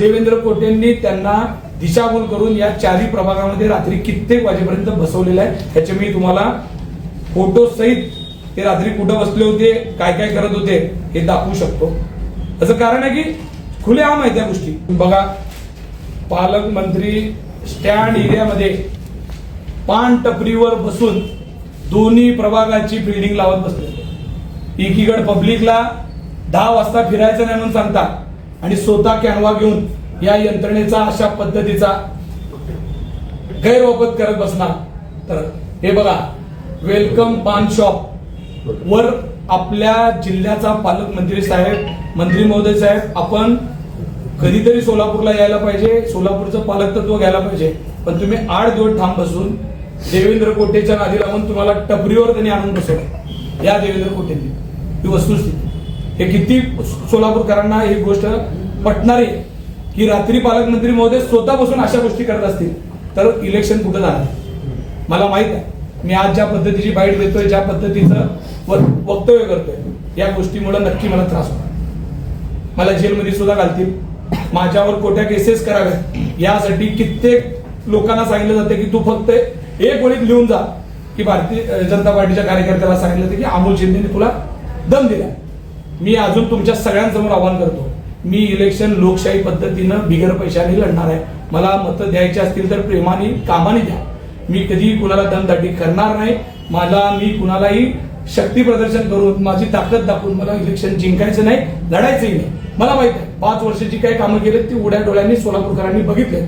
देवेंद्र कोटेंनी त्यांना दिशाभूल करून या चारही प्रभागामध्ये रात्री कित्येक वाजेपर्यंत बसवलेलं आहे. त्याचे मी तुम्हाला फोटो सहित ते रात्री कुठं बसले होते काय काय करत होते हे दाखवू शकतो. असं कारण आहे की खुले आम आहे त्या गोष्टी. बघा पालकमंत्री स्टँड एरियामध्ये पान टपरीवर बसून दोन्ही प्रभागाची बिल्डिंग लावत बसले. एकीकडे पब्लिकला दहा वाजता फिरायचं नाही म्हणून सांगतात. आणि स्वतः कॅनवा घेऊन या यंत्रणेचा अशा पद्धतीचा गैरवापर करत बसणार. तर हे बघा वेलकम पान शॉप वर आपल्या जिल्ह्याचा पालकमंत्री साहेब मंत्री महोदय साहेब आपण कधीतरी सोलापूरला यायला पाहिजे. सोलापूरचं पालकतत्व घ्यायला पाहिजे. पण तुम्ही आठ दिवस ठाम बसून देवेंद्र कोटेच्या नादी लावून तुम्हाला टपरीवर त्यांनी आणून बसवलं या देवेंद्र कोटेंनी ही वस्तुस्थिती. हे किती सोलापूरकरांना ही गोष्ट पटणारी आहे. की रात्री पालकमंत्री महोदय स्वतः बसून अशा गोष्टी करत असतील तर इलेक्शन कुठं जाणार? मला माहीत आहे. मी आज ज्या पद्धतीची बाईट देतोय ज्या पद्धतीचं व- वक्तव्य करतोय या गोष्टीमुळे नक्की मला त्रास होणार. मला जेलमध्ये सुद्धा घालतील. माझ्यावर कोट्या केसेस कराव्यात. यासाठी कित्येक लोकांना सांगितलं जातं की तू फक्त एक ओळीत लिहून जा की भारतीय जनता पार्टीच्या कार्यकर्त्याला सांगितलं की अमोल शिंदेने तुला दम दिला. मी अजून तुमच्या सगळ्यांसमोर आव्हान करतो मी इलेक्शन लोकशाही पद्धतीनं बिगर पैशाने लढणार आहे. मला मतं द्यायची असतील तर प्रेमाने कामाने द्या. मी कधीही कुणाला दमदाटी करणार नाही. मला मी कुणालाही शक्ती प्रदर्शन करून माझी ताकद दाखवून मला इलेक्शन जिंकायचं नाही लढायचंही नाही. मला माहीत आहे पाच वर्षाची काही कामं केलीत ती उड्या डोळ्यांनी सोलापूरकरांनी बघितले